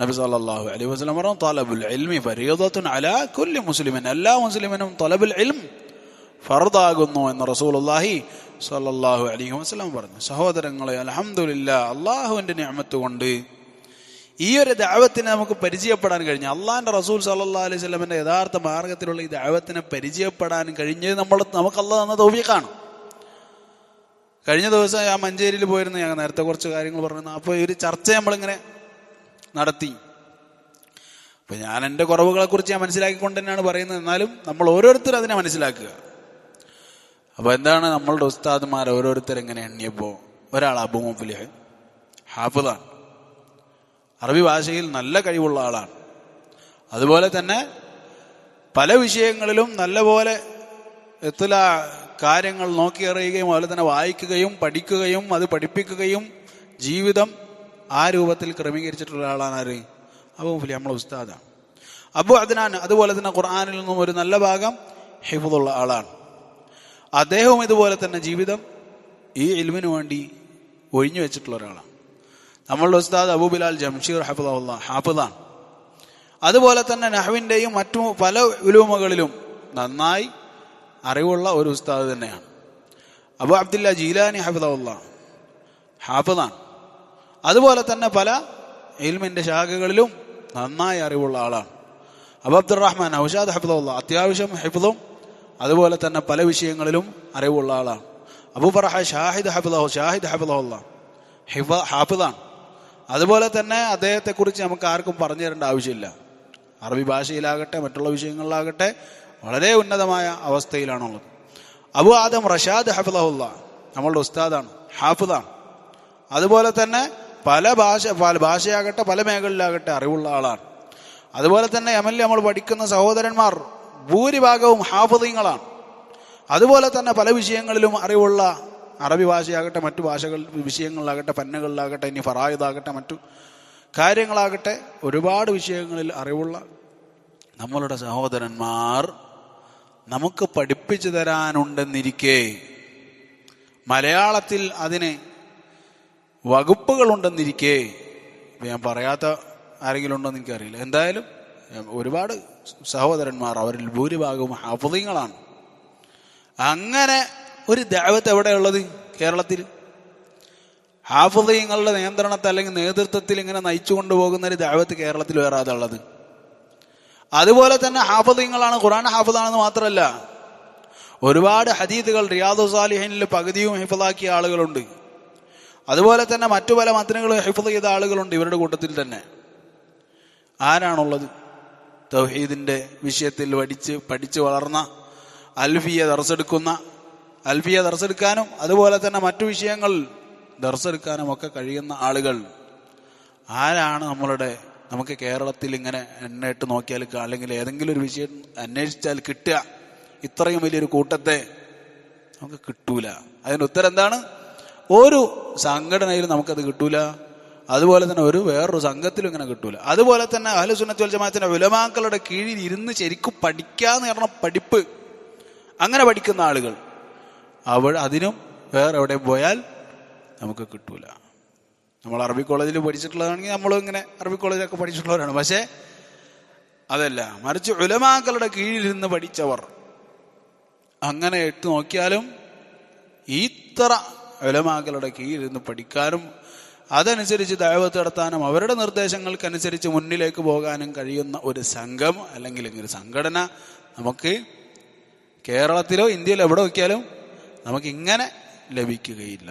നബി സല്ലല്ലാഹു അലൈഹി വസല്ലം പറഞ്ഞു തലബുൽ ഇൽമി ഫരീദത്തുൻ അലാ കുല്ലി മുസ്ലിമിൻ. എല്ലാ മുസ്ലിമിനും തലബുൽ ഇൽം ഫർദാകുന്നു എന്ന് റസൂലുള്ളാഹി സല്ലല്ലാഹു അലൈഹി വസല്ലം പറഞ്ഞു. സഹോദരങ്ങളെ അൽഹംദുലില്ലാ അള്ളാഹുവിന്റെ ഞാമത്ത് കൊണ്ട് ഈ ഒരു ദാവത്തിനെ നമുക്ക് പരിചയപ്പെടാൻ കഴിഞ്ഞു. അള്ളാഹിന്റെ റസൂൽ സല്ലാ അലൈഹി സ്വലമിന്റെ യഥാർത്ഥ മാർഗത്തിലുള്ള ഈ ദാവത്തിനെ പരിചയപ്പെടാൻ കഴിഞ്ഞത് നമ്മൾ നമുക്ക് അള്ളാഹ് തന്ന തൗഫീഖാണ്. കഴിഞ്ഞ ദിവസം ഞാൻ മഞ്ചേരിയിൽ പോയിരുന്നു ഞാൻ നേരത്തെ കുറച്ച് കാര്യങ്ങൾ പറഞ്ഞു. അപ്പോൾ ഒരു ചർച്ച നമ്മളിങ്ങനെ നടത്തി. അപ്പൊ ഞാൻ എന്റെ കുറവുകളെ കുറിച്ച് ഞാൻ മനസ്സിലാക്കിക്കൊണ്ട് തന്നെയാണ് പറയുന്നത്. എന്നാലും നമ്മൾ ഓരോരുത്തരും അതിനെ മനസ്സിലാക്കുക. അപ്പൊ എന്താണ് നമ്മളുടെ ഉസ്താദ്മാർ ഓരോരുത്തർ എങ്ങനെ എണ്ണിയപ്പോ? ഒരാൾ അബു മുഫ്ലിഹ് ഹാഫിദാണ്. അറബി ഭാഷയിൽ നല്ല കഴിവുള്ള ആളാണ്. അതുപോലെ തന്നെ പല വിഷയങ്ങളിലും നല്ലപോലെ എത്തുല കാര്യങ്ങൾ നോക്കിയറിയുകയും അതുപോലെ തന്നെ വായിക്കുകയും പഠിക്കുകയും അത് പഠിപ്പിക്കുകയും ജീവിതം ആ രൂപത്തിൽ ക്രമീകരിച്ചിട്ടുള്ള ആളാണ് ആര്? അബൂഫലി നമ്മളെ ഉസ്താദാണ് അബു അദ്നാൻ അതുപോലെ തന്നെ ഖുർആാനിൽ നിന്നും ഒരു നല്ല ഭാഗം ഹിഫുള്ള ആളാണ്. അദ്ദേഹവും ഇതുപോലെ തന്നെ ജീവിതം ഈ ഇൽമിന് വേണ്ടി ഒഴിഞ്ഞു വെച്ചിട്ടുള്ള ഒരാളാണ്. നമ്മളുടെ ഉസ്താദ് അബൂബിലാൽ ജംഷീർ ഹഫുദുള്ള ഹാഫിദാണ്. അതുപോലെ തന്നെ നഹവിന്റെയും മറ്റു പല ഉലൂമകളിലും നന്നായി അറിവുള്ള ഒരു ഉസ്താദ് തന്നെയാണ്. അബു അബ്ദുല്ല ജീലാനി ഹഫിദുള്ള ഹാഫിദാണ്. അതുപോലെ തന്നെ പല ഇൽമിന്റെ ശാഖകളിലും നന്നായി അറിവുള്ള ആളാണ്. അബു അബ്ദുറഹ്മാൻ ഔഷാദ് ഹഫിദുള്ള അത്യാവശ്യം ഹബ്ദും അതുപോലെ തന്നെ പല വിഷയങ്ങളിലും അറിവുള്ള ആളാണ്. അബു ഫറഹ ഷാഹിദ് ഹഫിദഹു ഷാഹിദ് ഹഫിദുള്ള ഹിഫ ഹാഫിദാണ്. അതുപോലെ തന്നെ അദ്ദേഹത്തെക്കുറിച്ച് നമുക്ക് ആർക്കും പറഞ്ഞു തരേണ്ട ആവശ്യമില്ല. അറബി ഭാഷയിലാകട്ടെ മറ്റുള്ള വിഷയങ്ങളിലാകട്ടെ വളരെ ഉന്നതമായ അവസ്ഥയിലാണുള്ളത്. അബു ആദം റഷാദ് ഹഫിദഹുല്ല നമ്മളുടെ ഉസ്താദാണ് ഹാഫിദാണ്. അതുപോലെ തന്നെ പല ഭാഷ ഭാഷയാകട്ടെ പല മേഖലയിലാകട്ടെ അറിവുള്ള ആളാണ്. അതുപോലെ തന്നെ എമൽ നമ്മൾ പഠിക്കുന്ന സഹോദരന്മാർ ഭൂരിഭാഗവും ഹാഫിദീങ്ങളാണ്. അതുപോലെ തന്നെ പല വിഷയങ്ങളിലും അറിവുള്ള അറബി ഭാഷയാകട്ടെ മറ്റു ഭാഷകൾ വിഷയങ്ങളിലാകട്ടെ പന്നകളിലാകട്ടെ ഇനി ഫറായിദാകട്ടെ മറ്റു കാര്യങ്ങളാകട്ടെ ഒരുപാട് വിഷയങ്ങളിൽ അറിവുള്ള നമ്മളുടെ സഹോദരന്മാർ നമുക്ക് പഠിപ്പിച്ചു തരാനുണ്ടെന്നിരിക്കെ മലയാളത്തിൽ അതിന് വകുപ്പുകളുണ്ടെന്നിരിക്കെ ഞാൻ പറയാത്ത ആരെങ്കിലും ഉണ്ടോ എന്ന് എനിക്കറിയില്ല. എന്തായാലും ഒരുപാട് സഹോദരന്മാർ അവരിൽ ഭൂരിഭാഗവും ഹാഫുദീങ്ങളാണ്. അങ്ങനെ ഒരു ദേവത്ത് എവിടെയുള്ളത്? കേരളത്തിൽ. ഹാഫുദീങ്ങളുടെ നിയന്ത്രണത്തെ അല്ലെങ്കിൽ നേതൃത്വത്തിൽ ഇങ്ങനെ നയിച്ചു കൊണ്ടുപോകുന്ന ഒരു ദേവത്ത് കേരളത്തിൽ വേറെ അതുള്ളത് അതുപോലെ തന്നെ ഹാഫുദീങ്ങളാണ് ഖുറാൻ ഹാഫിദാണെന്ന് മാത്രമല്ല ഒരുപാട് ഹദീദുകൾ റിയാദു സാലിഹിനിൽ പകുതിയും ഹിഫിദാക്കിയ ആളുകളുണ്ട്. അതുപോലെ തന്നെ മറ്റു പല മത്തിനുകളും ഹിഫ് ചെയ്ത ആളുകളുണ്ട് ഇവരുടെ കൂട്ടത്തിൽ തന്നെ. ആരാണുള്ളത്? തൗഹീദിന്റെ വിഷയത്തിൽ പഠിച്ച് പഠിച്ച് വളർന്ന അൽഫിയ ദർസെടുക്കുന്ന അൽഫിയ ദർസെടുക്കാനും അതുപോലെ തന്നെ മറ്റു വിഷയങ്ങൾ ദർസെടുക്കാനും ഒക്കെ കഴിയുന്ന ആളുകൾ. ആരാണ് നമ്മളുടെ നമുക്ക് കേരളത്തിൽ ഇങ്ങനെ എണ്ണയിട്ട് നോക്കിയാൽ അല്ലെങ്കിൽ ഏതെങ്കിലും ഒരു വിഷയം അന്വേഷിച്ചാൽ കിട്ടുക. ഇത്രയും വലിയൊരു കൂട്ടത്തെ നമുക്ക് കിട്ടൂല. അതിന് ഉത്തരം എന്താണ്? ഒരു സംഘടനയിൽ നമുക്കത് കിട്ടൂല. അതുപോലെ തന്നെ ഒരു വേറൊരു സംഘത്തിലും ഇങ്ങനെ കിട്ടൂല. അതുപോലെ തന്നെ അഹ്ലുസുന്നത്ത് വൽ ജമാഅത്തിന്റെ വിലമാക്കളുടെ കീഴിൽ ഇരുന്ന് ശരിക്കും പഠിക്കാന്ന് പറഞ്ഞ പഠിപ്പ്. അങ്ങനെ പഠിക്കുന്ന ആളുകൾ. അവ അതിനും വേറെ എവിടെ പോയാൽ നമുക്ക് കിട്ടൂല. നമ്മൾ അറബി കോളേജിൽ പഠിച്ചിട്ടുള്ളതാണെങ്കിൽ നമ്മളും ഇങ്ങനെ അറബി കോളേജിലൊക്കെ പഠിച്ചിട്ടുള്ളവരാണ്. പക്ഷേ അതല്ല. മറിച്ച് ഉലമാക്കളുടെ കീഴിലിരുന്ന് പഠിച്ചവർ. അങ്ങനെ ഇട്ട് നോക്കിയാലും ഇത്ര ഉലമാക്കളുടെ നിന്ന് പഠിക്കാനും അതനുസരിച്ച് ദൈവത്ത് നടത്താനും അവരുടെ നിർദ്ദേശങ്ങൾക്കനുസരിച്ച് മുന്നിലേക്ക് പോകാനും കഴിയുന്ന ഒരു സംഘം അല്ലെങ്കിൽ ഒരു സംഘടന നമുക്ക് കേരളത്തിലോ ഇന്ത്യയിലോ എവിടെ നോക്കിയാലും നമുക്ക് ഇങ്ങനെ ലഭിക്കുകയില്ല.